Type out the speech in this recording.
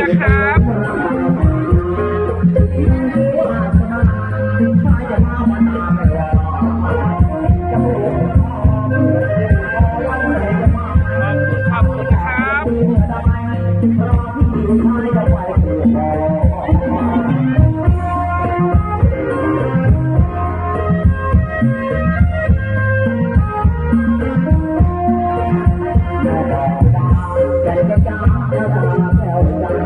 นะครับร